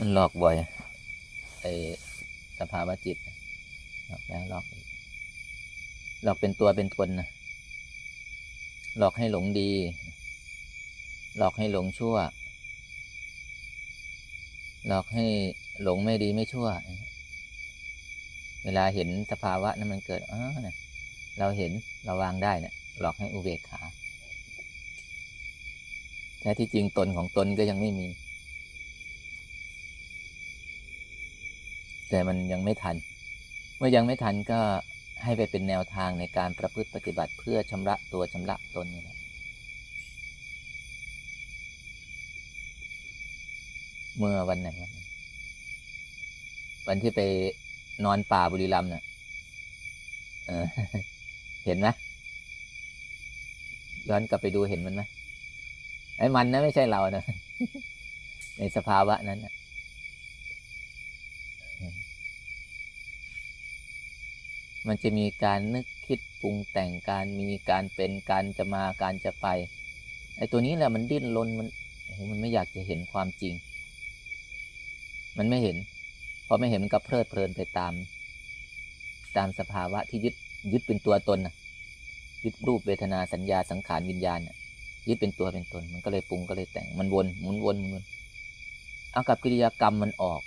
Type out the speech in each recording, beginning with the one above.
มันหลอกบ่อยไอสภาวะจิตหลอกแล้วหลอกอีกหลอกเป็นตัวเป็นตนนะหลอกให้หลงดี หลอกให้หลงชั่ว หลอกให้หลงไม่ดีไม่ชั่ว เวลาเห็นสภาวะนั้นมันเกิดอ๋อเนี่ยเราเห็นเราวางได้เนี่ยหลอกให้อุเบกขาแท้ที่จริงตนของตนก็ยังไม่มี แต่มันยังไม่ทัน เมื่อยังไม่ทันก็ให้ไปเป็นแนวทางในการประพฤติปฏิบัติเพื่อชำระตัวชำระตนนี่แหละเมื่อวันไหนวันนั้นวันที่ไปนอนป่าบุรีรัมย์น่ะเห็นไหมย้อนกลับไปดูเห็นมันไหมไอ้มันนะไม่ใช่เรานะในสภาวะนั้นนะ มันจะมีการนึกคิดปรุงแต่งการมีการเป็นการจะมาการจะไปไอ้ตัวนี้แหละมันดิ้นรนมันโอ้มันไม่อยากจะเห็นความจริง มันไม่เห็นพอไม่เห็นมันก็เพลิดเพลินไปตาม ตามสภาวะที่ยึดยึดเป็นตัวตนนะยึดรูปเวทนาสัญญาสังขารวิญญาณน่ะยึดเป็นตัวเป็นตน มันก็เลยปรุงก็เลยแต่งมันวนหมุนวนหมุนวนเอากับกิริยากรรมมันออก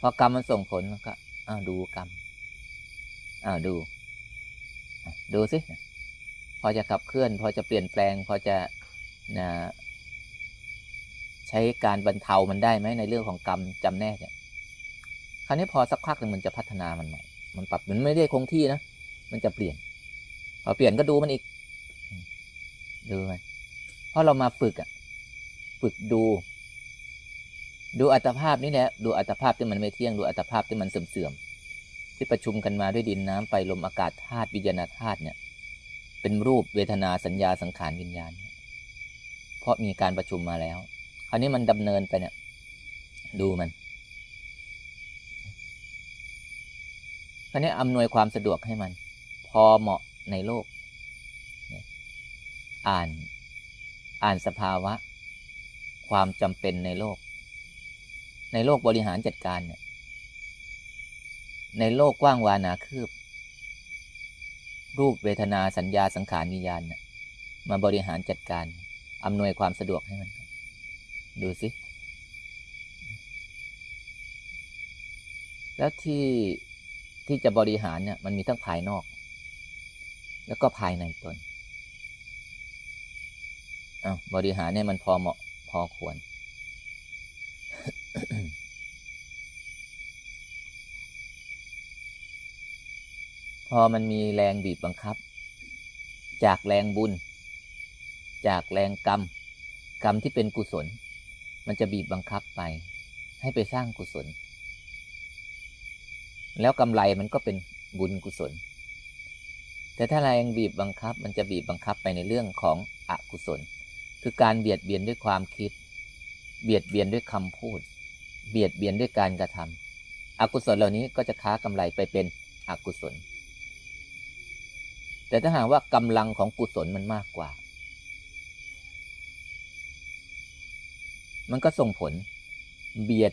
พอกรรมมันส่งผลมันก็อ้าวดูกรรม อ้าวดู ดูสิพอจะขับเคลื่อน พอจะเปลี่ยนแปลง พอจะนะใช้การบรรเทามันได้ไหมในเรื่องของกรรมจำแนกเนี่ยคราวนี้พอสักพักหนึ่งมันจะพัฒนามันใหม่ มันปรับมันไม่ได้คงที่นะ มันจะเปลี่ยน พอเปลี่ยนก็ดูมันอีก ดูมันเพราะเรามาฝึกอะ ฝึกดู ดูอัตภาพนี่แหละ ดูอัตภาพที่มันไม่เที่ยง ดูอัตภาพที่มันเสื่อมๆ ที่ประชุมกันมาด้วยดินน้ำไฟลมอากาศธาตุวิญญาณธาตุเนี่ย เป็นรูปเวทนาสัญญาสังขารวิญญาณ เพราะมีการประชุมมาแล้ว คราวนี้มันดำเนินไปเนี่ย ดูมันคราวนี้อำนวยความสะดวกให้มัน พอเหมาะในโลก อ่านอ่านสภาวะ ความจำเป็นในโลก ในโลกบริหารจัดการเนี่ย ในโลกกว้างวานาคืบ รูปเวทนาสัญญาสังขารวิญญาณนะมาบริหารจัดการ อำนวยความสะดวกให้มัน ดูสิ แล้วที่ที่จะบริหารเนี่ยมันมีทั้งภายนอก แล้วก็ภายในตนอาบริหารเนี่ยมันพอเหมาะพอควร พอมันมีแรงบีบบังคับ จากแรงบุญ จากแรงกรรม กรรมที่เป็นกุศล มันจะบีบบังคับไป ให้ไปสร้างกุศล แล้วกำไรมันก็เป็นบุญกุศล แต่ถ้าแรงบีบบังคับ มันจะบีบบังคับไปในเรื่องของอกุศล คือการเบียดเบียนด้วยความคิด เบียดเบียนด้วยคำพูด เบียดเบียนด้วยการกระทำอกุศลเหล่านี้ก็จะค้ากำไรไปเป็นอกุศล แต่ถ้าหากว่ากำลังของกุศลมันมากกว่า มันก็ส่งผล เบียด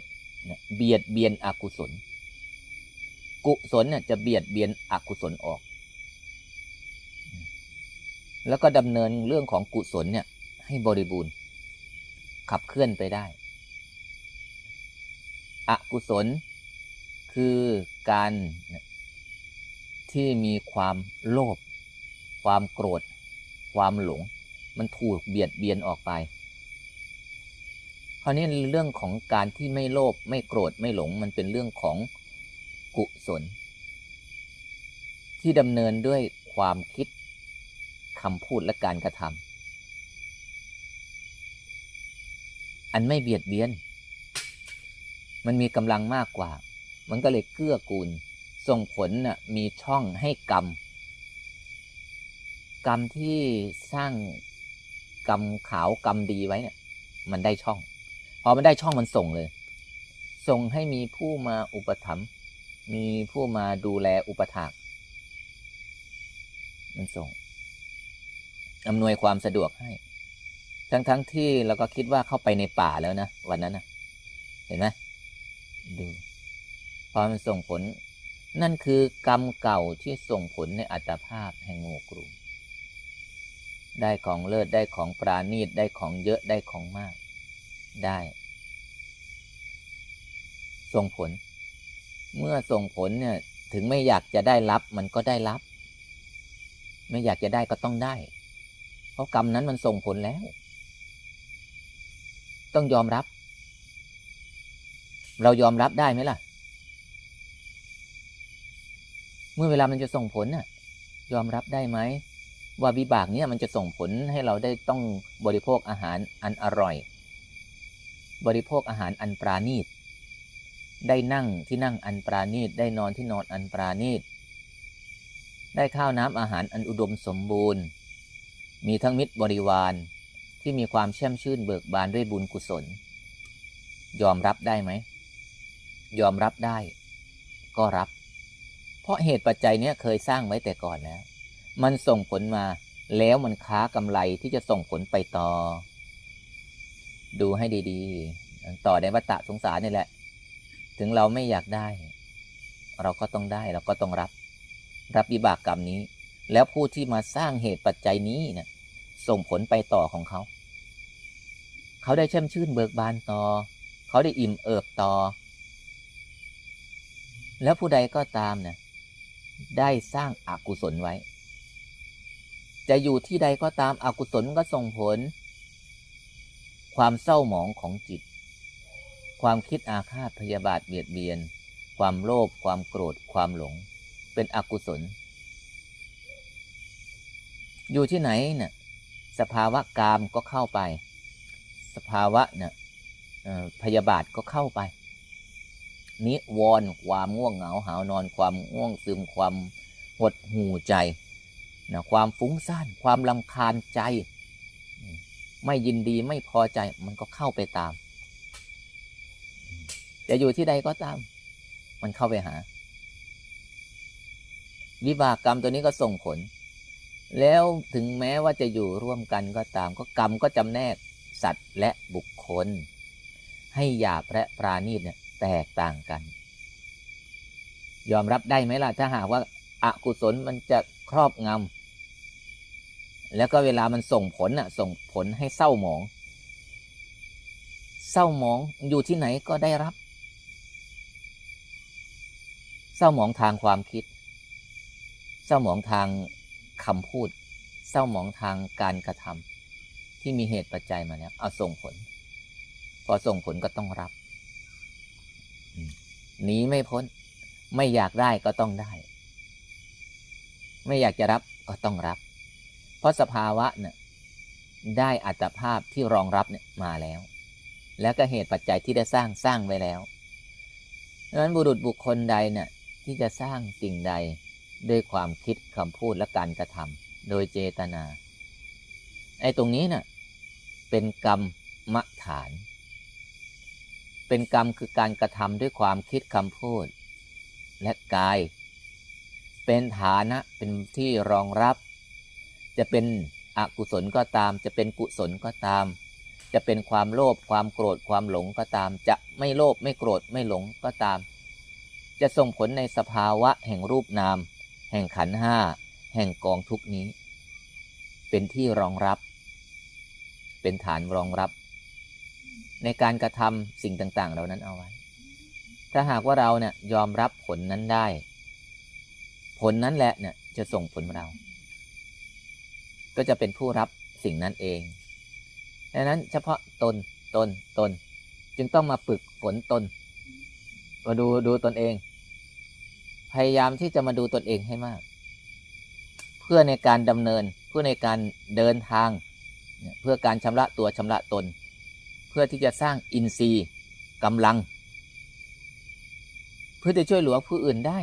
เบียดเบียนอกุศล กุศลเนี่ยจะเบียดเบียนอกุศลออก แล้วก็ดำเนินเรื่องของกุศลเนี่ย ให้บริบูรณ์ ขับเคลื่อนไปได้ อกุศล คือการที่มีความโลภ ความโกรธ ความหลง มันถูกเบียดเบียนออกไปคราวนี้เรื่องของการที่ไม่โลภไม่โกรธไม่หลง มันเป็นเรื่องของกุศล ที่ดำเนินด้วยความคิดคำพูดและการกระทำอันไม่เบียดเบียน มันมีกำลังมากกว่า มันก็เลยเกื้อกูลส่งผลน่ะมีช่องให้กรรม กรรมที่สร้างกรรมขาวกรรมดีไว้เนี่ย มันได้ช่อง พอมันได้ช่องมันส่งเลย ส่งให้มีผู้มาอุปถัมภ์มีผู้มาดูแลอุปถากมันส่งอำนวยความสะดวกให้ ทั้งๆทที่เราก็คิดว่าเข้าไปในป่าแล้วนะ วันนั้นนะเห็นไหมดูพอมันส่งผล นั่นคือกรรมเก่าที่ส่งผลในอัตภาพแห่งโงกลุ่ม ได้ของเลิศได้ของปราณีตได้ของเยอะได้ของมาก ได้ ส่งผล เมื่อส่งผลเนี่ย ถึงไม่อยากจะได้รับ มันก็ได้รับ ไม่อยากจะได้ก็ต้องได้ เพราะกรรมนั้นมันส่งผลแล้ว ต้องยอมรับ เรายอมรับได้ไหมล่ะ เมื่อเวลามันจะส่งผลน่ะ ยอมรับได้ไหม ว่าวิบากเนี่ยมันจะส่งผลให้เราได้ต้องบริโภคอาหารอันอร่อย บริโภคอาหารอันปราณีต ได้นั่งที่นั่งอันปราณีต ได้นอนที่นอนอันปราณีต ได้ข้าวน้ำอาหารอันอุดมสมบูรณ์ มีทั้งมิตรบริวารที่มีความแช่มชื่นเบิกบานด้วยบุญกุศล ยอมรับได้ไหม ยอมรับได้ ก็รับ เพราะเหตุปัจจัยเนี้ยเคยสร้างไว้แต่ก่อนแล้ว มันส่งผลมา แล้วมันค้ากำไรที่จะส่งผลไปต่อ ดูให้ดีๆ ต่อในวัฏฏะสงสารนี่แหละ ถึงเราไม่อยากได้ เราก็ต้องได้เราก็ต้องรับ รับวิบากกรรมนี้ แล้วผู้ที่มาสร้างเหตุปัจจัยนี้เนี่ยส่งผลไปต่อของเขา เขาได้แช่มชื่นเบิกบานต่อ เขาได้อิ่มเอิบต่อ แล้วผู้ใดก็ตามเนี่ยได้สร้างอากุศลไว้ จะอยู่ที่ใดก็ตามอากุศลก็ส่งผล ความเศร้าหมองของจิต ความคิดอาฆาตพยาบาทเบียดเบียน ความโลภความโกรธความหลง เป็นอกุศล อยู่ที่ไหนเนี่ยสภาวะกามก็เข้าไป สภาวะเนี่ยพยาบาทก็เข้าไป นิวรณ์ความง่วงเหงาหาวนอนความง่วงซึมความหดหูใจ นะความฟุ้งซ่าน ความลำคาญใจ ไม่ยินดีไม่พอใจมันก็เข้าไปตาม จะอยู่ที่ใดก็ตาม มันเข้าไปหา วิบากกรรมตัวนี้ก็ส่งผล แล้วถึงแม้ว่าจะอยู่ร่วมกันก็ตาม ก็กรรมก็จำแนกสัตว์และบุคคล ให้หยาบและปราณีตเนี่ยแตกต่างกัน ยอมรับได้ไหมล่ะ ถ้าหากว่าอากุศลมันจะครอบงำ แล้วก็เวลามันส่งผลน่ะส่งผลให้เศร้าหมอง เศร้าหมองอยู่ที่ไหนก็ได้รับ เศร้าหมองทางความคิด เศร้าหมองทางคำพูด เศร้าหมองทางการกระทำที่มีเหตุปัจจัยมาแล้วเอาส่งผล พอส่งผลก็ต้องรับหนีไม่พ้น ไม่อยากได้ก็ต้องได้ ไม่อยากจะรับก็ต้องรับ เพราะสภาวะเนี่ยได้อัตภาพที่รองรับเนี่ยมาแล้ว แล้วก็เหตุปัจจัยที่ได้สร้างสร้างไว้แล้วดังนั้นบุรุษบุคคลใดเนี่ยที่จะสร้างสิ่งใดด้วยความคิดคำพูดและการกระทำโดยเจตนาไอ้ตรงนี้เนะ่ะเป็นกรรมมฐาน เป็นกรรมคือการกระทำด้วยความคิดคำพูด และกาย เป็นฐานะเป็นที่รองรับ จะเป็นอกุศลก็ตาม จะเป็นกุศลก็ตาม จะเป็นความโลภความโกรธความหลงก็ตาม จะไม่โลภไม่โกรธไม่หลงก็ตาม จะส่งผลในสภาวะแห่งรูปนาม แห่งขันห้าแห่งกองทุกนี้ เป็นที่รองรับ เป็นฐานรองรับ ในการกระทำสิ่งต่าง ๆ เหล่านั้นเอาไว้ ถ้าหากว่าเราเนี่ยยอมรับผลนั้นได้ ผลนั้นแหละเนี่ยจะส่งผลเรา ก็จะเป็นผู้รับสิ่งนั้นเองดังนั้นเฉพาะตนตนตน จึงต้องมาฝึกฝนตน มาดูดูตนเอง พยายามที่จะมาดูตนเองให้มาก เพื่อในการดำเนิน เพื่อในการเดินทาง เพื่อการชำระตัวชำระตน เพื่อที่จะสร้างอินทรีย์กำลัง เพื่อจะช่วยเหลือผู้อื่นได้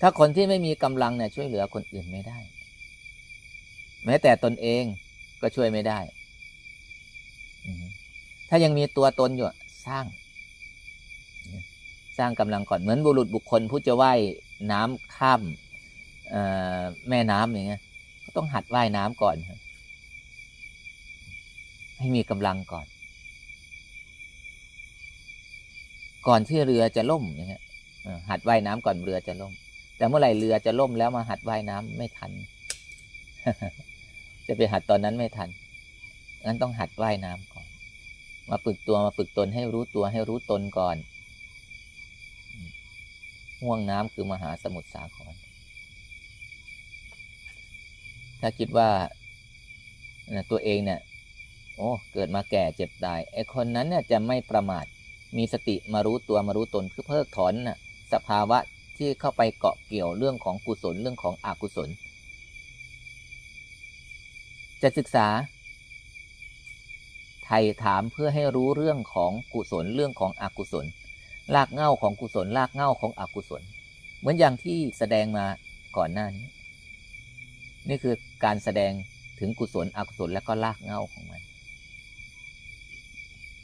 ถ้าคนที่ไม่มีกำลังเนี่ยช่วยเหลือคนอื่นไม่ได้ แม้แต่ตนเองก็ช่วยไม่ได้ ถ้ายังมีตัวตนอยู่สร้าง สร้างกำลังก่อนเหมือนบุรุษบุคคลผู้จะว่ายน้ำข้ามแม่น้ำอย่างเงี้ยก็ต้องหัดว่ายน้ำก่อน ให้มีกำลังก่อน ก่อนที่เรือจะล่มอย่างเงี้ยหัดว่ายน้ำก่อนเรือจะล่ม แต่เมื่อไหร่เรือจะล่มแล้วมาหัดว่ายน้ำไม่ทัน จะไปหัดตอนนั้นไม่ทัน งั้นต้องหัดว่ายน้ำก่อน มาฝึกตัวมาฝึกตนให้รู้ตัวให้รู้ตนก่อน ห่วงน้ำคือมหาสมุทรสาคร ถ้าคิดว่าตัวเองเนี่ย โอ้ เกิดมาแก่เจ็บตาย ไอ้คนนั้นเนี่ยจะไม่ประมาท มีสติมารู้ตัวมารู้ตนคือเพิกถอนน่ะสภาวะที่เข้าไปเกาะเกี่ยวเรื่องของกุศลเรื่องของอกุศล จะศึกษา ไทยถามเพื่อให้รู้เรื่องของกุศลเรื่องของอกุศลรากเง้าของกุศลรากเง้าของอกุศล เหมือนอย่างที่แสดงมาก่อนหน้านี้ นี่คือการแสดงถึงกุศลอกุศลและก็รากเง้าของมัน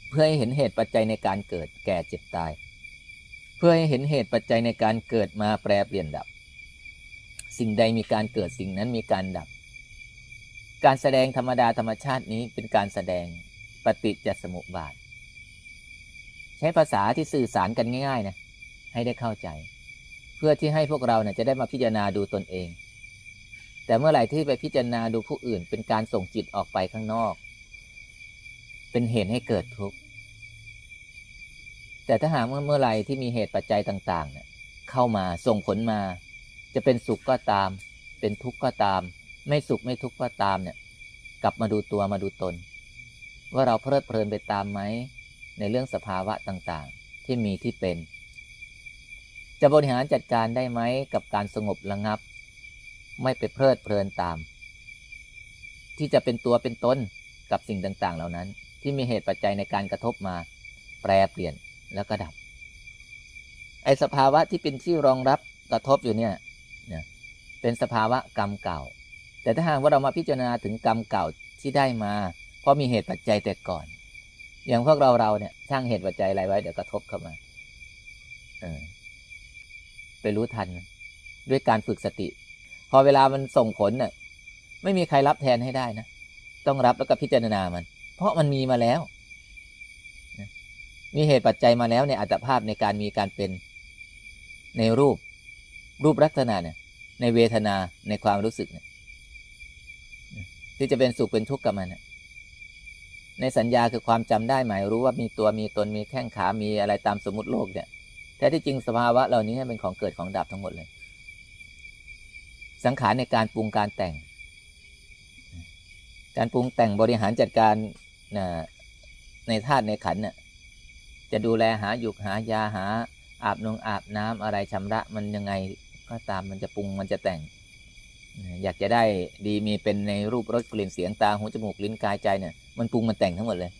เพื่อให้เห็นเหตุปัจจัยในการเกิดแก่เจ็บตาย เพื่อให้เห็นเหตุปัจจัยในการเกิดมาแปรเปลี่ยนดับ สิ่งใดมีการเกิดสิ่งนั้นมีการดับ การแสดงธรรมดาธรรมชาตินี้เป็นการแสดงปฏิจจสมุปบาท ใช้ภาษาที่สื่อสารกันง่ายๆนะให้ได้เข้าใจ เพื่อที่ให้พวกเราเนี่ยจะได้มาพิจารณาดูตนเอง แต่เมื่อไหร่ที่ไปพิจารณาดูผู้อื่น เป็นการส่งจิตออกไปข้างนอก เป็นเหตุให้เกิดทุกข์แต่ถ้าหากว่าเมื่อไหร่ที่มีเหตุปัจจัยต่างๆเนี่ยเข้ามาส่งผลมา จะเป็นสุขก็ตาม เป็นทุกข์ก็ตาม ไม่สุขไม่ทุกข์ก็ตามเนี่ย กลับมาดูตัวมาดูตน ว่าเราเพลิดเพลินไปตามไหมในเรื่องสภาวะต่างๆ ที่มีที่เป็น จะบริหารจัดการได้ไหมกับการสงบระงับ ไม่ไปเพลิดเพลินตาม ที่จะเป็นตัวเป็นตนกับสิ่งต่างๆ เหล่านั้น ที่มีเหตุปัจจัยในการกระทบมา แปรเปลี่ยนแล้วก็ดับ ไอสภาวะที่เป็นที่รองรับกระทบอยู่เนี่ยเนี่ยเป็นสภาวะกรรมเก่า แต่ถ้าหากว่าเรามาพิจารณาถึงกรรมเก่าที่ได้มา เพราะมีเหตุปัจจัยแต่ก่อน อย่างพวกเราเราเนี่ยสร้างเหตุปัจจัยอะไรไว้เดี๋ยวกระทบเข้ามาเออไปรู้ทัน ด้วยการฝึกสติ พอเวลามันส่งผลเนี่ยไม่มีใครรับแทนให้ได้นะต้องรับแล้วก็พิจารณามัน เพราะมันมีมาแล้วมีเหตุปัจจัยมาแล้วในอัตภาพในการมีการเป็นในรูป รูปลักษณะเนี่ยในเวทนาในความรู้สึกเนี่ย ที่จะเป็นสุขเป็นทุกข์กับมันในสัญญาคือความจำได้หมายรู้ว่ามีตัวมีตนมีแข้งขามีอะไรตามสมมติโลกเนี่ยแท้ที่จริงสภาวะเหล่านี้เป็นของเกิดของดับทั้งหมดเลย สังขารในการปรุงการแต่ง การปรุงแต่งบริหารจัดการในธาตุในขันน่ะจะดูแลหาหยุกหายาหาอาบนงอาบน้ำอะไรชำระมันยังไงก็ตามมันจะปรุงมันจะแต่ง อยากจะได้ดีมีเป็นในรูปรสกลิ่นเสียงตาหูจมูกลิ้นกายใจเนี่ยมันปรุงมันแต่งทั้งหมดเลย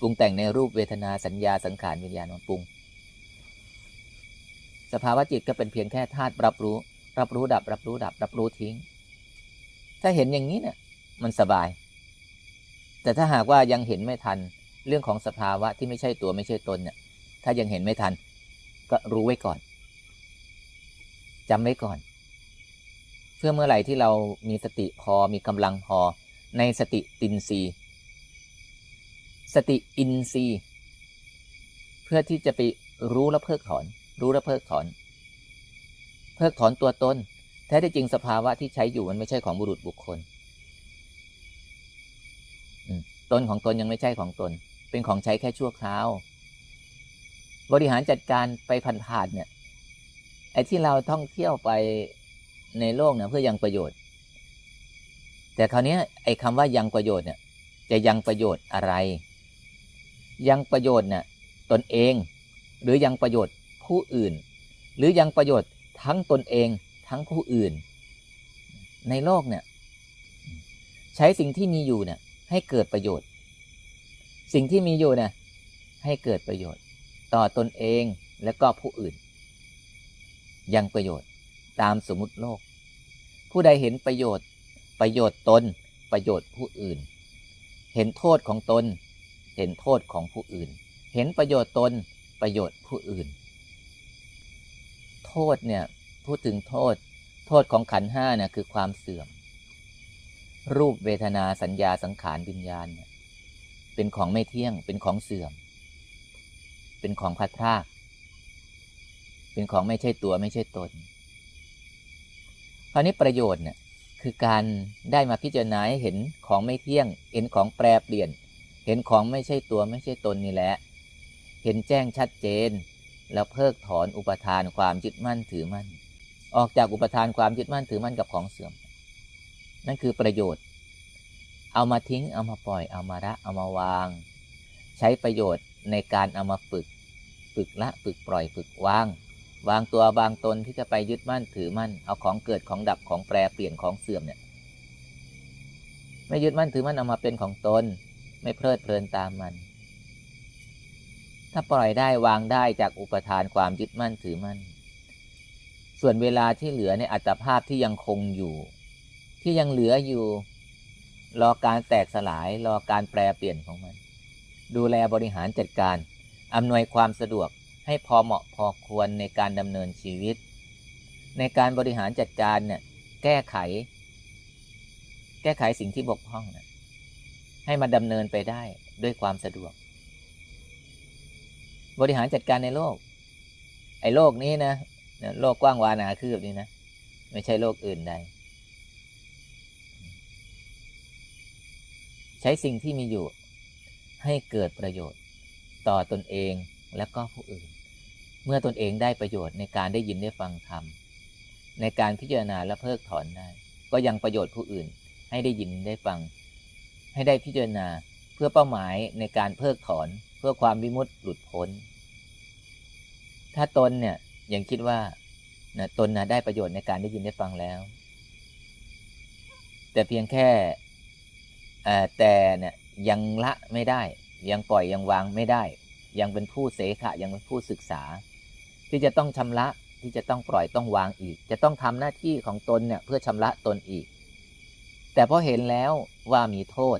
ปรุงแต่งในรูปเวทนาสัญญาสังขารวิญญาณมันปรุง สภาวะจิตก็เป็นเพียงแค่ธาตุรับรู้ รับรู้ดับ รับรู้ดับ รับรู้ทิ้ง ถ้าเห็นอย่างนี้เนี่ยมันสบาย แต่ถ้าหากว่ายังเห็นไม่ทันเรื่องของสภาวะที่ไม่ใช่ตัวไม่ใช่ตนเนี่ยถ้ายังเห็นไม่ทัน ก็รู้ไว้ก่อนจำไว้ก่อน เพื่อเมื่อไหร่ที่เรามีสติพอมีกำลังพอในสติตินซีสติอินทรีเพื่อที่จะไปรู้และเพิกถอน รู้และเพิกถอน เพิกถอนตัวตนแท้ที่จริงสภาวะที่ใช้อยู่มันไม่ใช่ของบุรุษบุคคลตนของตนยังไม่ใช่ของตน เป็นของใช้แค่ชั่วคราว บริหารจัดการไปผ่านๆเนี่ยไอ้ที่เราท่องเที่ยวไป ในโลกเนี่ยเพื่อยังประโยชน์ แต่คราวนี้ไอ้คำว่ายังประโยชน์เนี่ยจะยังประโยชน์อะไร ยังประโยชน์เนี่ยตนเอง หรือยังประโยชน์ผู้อื่น หรือยังประโยชน์ทั้งตนเองทั้งผู้อื่น ในโลกเนี่ยใช้สิ่งที่มีอยู่เนี่ยให้เกิดประโยชน์ สิ่งที่มีอยู่เนี่ยให้เกิดประโยชน์ ต่อตนเองและก็ผู้อื่น ยังประโยชน์ตามสมมติโลก ผู้ใดเห็นประโยชน์ ประโยชน์ตน ประโยชน์ผู้อื่น เห็นโทษของตน เห็นโทษของผู้อื่น เห็นประโยชน์ตน ประโยชน์ผู้อื่น โทษเนี่ยพูดถึงโทษ โทษของขันห้าเนี่ยคือความเสื่อม รูปเวทนาสัญญาสังขารวิญญาณเนี่ยเป็นของไม่เที่ยง เป็นของเสื่อม เป็นของพัดพราก เป็นของไม่ใช่ตัวไม่ใช่ตน ราวนี้ประโยชน์เนี่ยคือการได้มาพิจารณาเห็นของไม่เที่ยง เห็นของแปรเปลี่ยน เห็นของไม่ใช่ตัวไม่ใช่ตนนี่แหละ เห็นแจ้งชัดเจน แล้วเพิกถอนอุปทานความยึดมั่นถือมั่น ออกจากอุปทานความยึดมั่นถือมั่นกับของเสื่อม นั่นคือประโยชน์ เอามาทิ้ง เอามาปล่อย เอามาละ เอามาวาง ใช้ประโยชน์ในการเอามาฝึก ฝึกละ ฝึกปล่อย ฝึกวาง วางตัววางตนที่จะไปยึดมั่นถือมั่น เอาของเกิดของดับของแปรเปลี่ยนของเสื่อมเนี่ย ไม่ยึดมั่นถือมั่นเอามาเป็นของตน ไม่เพลิดเพลินตามมัน ถ้าปล่อยได้วางได้จากอุปทานความยึดมั่นถือมั่น ส่วนเวลาที่เหลือในอัตภาพที่ยังคงอยู่ ที่ยังเหลืออยู่ รอการแตกสลาย รอการแปรเปลี่ยนของมัน ดูแลบริหารจัดการอำนวยความสะดวก ให้พอเหมาะพอควรในการดำเนินชีวิต ในการบริหารจัดการเนี่ยแก้ไข แก้ไขสิ่งที่บกพร่องนะให้มันดำเนินไปได้ด้วยความสะดวก บริหารจัดการในโลก ไอ้โลกนี้นะโลกกว้างวานาคืบนี้นะ ไม่ใช่โลกอื่นใดใช้สิ่งที่มีอยู่ให้เกิดประโยชน์ต่อตนเองและก็ผู้อื่น เมื่อตนเองได้ประโยชน์ในการได้ยินได้ฟังธรรม ในการพิจารณาและเพิกถอนได้ ก็ยังประโยชน์ผู้อื่นให้ได้ยินได้ฟัง ให้ได้พิจารณาเพื่อเป้าหมายในการเพิกถอนเพื่อความวิมุตติหลุดพ้น ถ้าตนเนี่ยยังคิดว่านะตนนะได้ประโยชน์ในการได้ยินได้ฟังแล้ว แต่เพียงแค่แต่เนี่ยยังละไม่ได้ ยังปล่อยยังวางไม่ได้ ยังเป็นผู้เสขะยังเป็นผู้ศึกษา ที่จะต้องชำระที่จะต้องปล่อยต้องวางอีก จะต้องทำหน้าที่ของตนเนี่ยเพื่อชำระตนอีก แต่พอเห็นแล้วว่ามีโทษ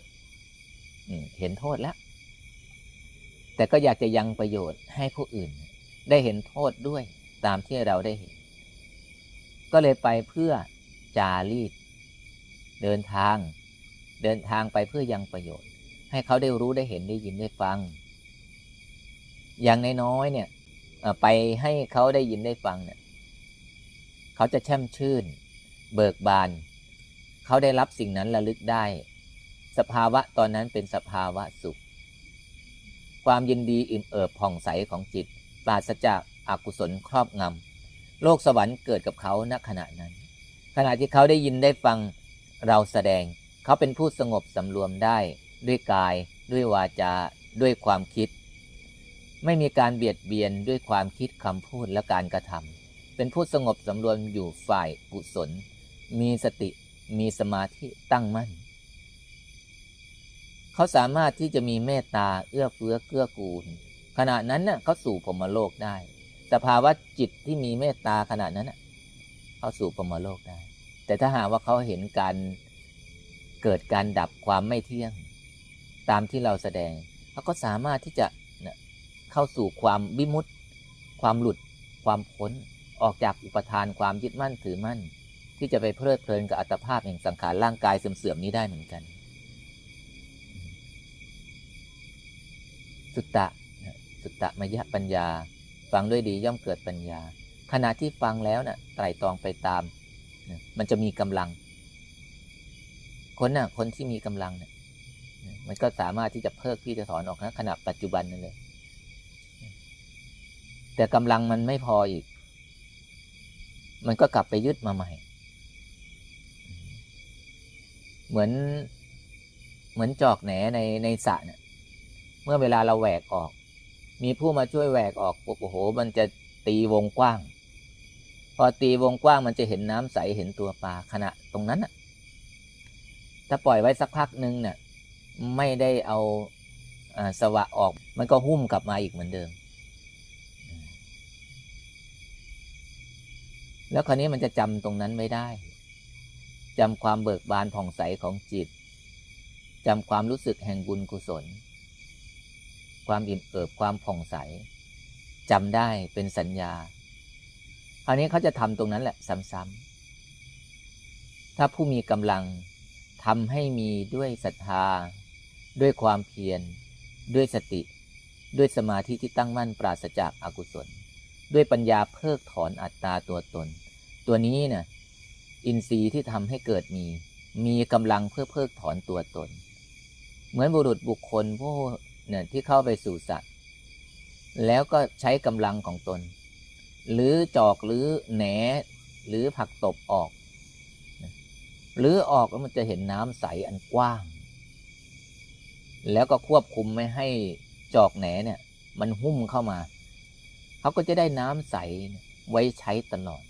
เห็นโทษแล้ว แต่ก็อยากจะยังประโยชน์ให้ผู้อื่น ได้เห็นโทษด้วยตามที่เราได้เห็น ก็เลยไปเพื่อจารีต เดินทาง เดินทางไปเพื่อยังประโยชน์ ให้เขาได้รู้ได้เห็นได้ยินได้ฟัง อย่างน้อยๆเนี่ย ไปให้เขาได้ยินได้ฟังเนี่ยเขาจะแช่มชื่น เบิกบาน เขาได้รับสิ่งนั้นระลึกได้ สภาวะตอนนั้นเป็นสภาวะสุข ความยินดีอิ่มเอิบผ่องใสของจิต ปราศจากอากุศลครอบงำโลกสวรรค์เกิดกับเขาณขณะนั้น ขณะที่เขาได้ยินได้ฟังเราแสดงเขาเป็นผู้สงบสำรวมได้ ด้วยกาย ด้วยวาจา ด้วยความคิด ไม่มีการเบียดเบียนด้วยความคิดคำพูดและการกระทำเป็นผู้สงบสำรวมอยู่ฝ่ายกุศล มีสติมีสมาธิตั้งมั่น เขาสามารถที่จะมีเมตตาเอื้อเฟื้อเกื้อกูล ขณะนั้นน่ะเขาสู่พรมโลกได้ สภาวะจิตที่มีเมตตาขณะนั้นน่ะเขาสู่พรมโลกได้ แต่ถ้าหากว่าเขาเห็นการเกิดการดับความไม่เที่ยง ตามที่เราแสดงเขาก็สามารถที่จะ เข้าสู่ความวิมุตติความหลุด ความพ้น ออกจากอุปทานความยึดมั่นถือมั่น ที่จะไปเพลิดเพลินกับอัตภาพแห่งสังขารร่างกายเสื่อมๆนี้ได้เหมือนกัน สุตตะ สุตตะมยะปัญญา ฟังด้วยดีย่อมเกิดปัญญา ขณะที่ฟังแล้วนะ่ะไตรตรองไปตาม มันจะมีกำลัง คนน่ะคนที่มีกำลังเนี่ยมันก็สามารถที่จะเพิกที่จะถอนออกนะขณะปัจจุบันนั่นเลย แต่กำลังมันไม่พออีก มันก็กลับไปยึดมาใหม่ เหมือน เหมือนจอกแหนในในสระเนี่ยเมื่อเวลาเราแหวกออก มีผู้มาช่วยแหวกออกโอ้โห มันจะตีวงกว้าง พอตีวงกว้างมันจะเห็นน้ำใสเห็นตัวปลาขณะตรงนั้นน่ะ ถ้าปล่อยไว้สักพักหนึ่งเนี่ยไม่ได้เอาสวะออก มันก็หุ้มกลับมาอีกเหมือนเดิม แล้วคราวนี้มันจะจำตรงนั้นไม่ได้จำความเบิกบานผ่องใสของจิตจำความรู้สึกแห่งบุญกุศล ความอิ่มเอิบความผ่องใสจำได้เป็นสัญญาคราวนี้เขาจะทำตรงนั้นแหละซ้ำๆถ้าผู้มีกำลังทำให้มีด้วยศรัทธา ด้วยความเพียร ด้วยสติ ด้วยสมาธิที่ตั้งมั่นปราศจากอากุศล ด้วยปัญญาเพิกถอนอัตตาตัวตน ตัวนี้นี่ยอินทรีย์ที่ทำให้เกิดมี มีกำลังเพื่อเพิกถอนตัวตน เหมือนบุรุษบุคคลผู้เนี่ยที่เข้าไปสู่สัตว์ แล้วก็ใช้กำลังของตน หรือจอกหรือแหนหรือผักตบออก หรือออกแล้วมันจะเห็นน้ำใสอันกว้าง แล้วก็ควบคุมไม่ให้จอกแหนเนี่ย มันหุ้มเข้ามา เขาก็จะได้น้ำใสไว้ใช้ตลอด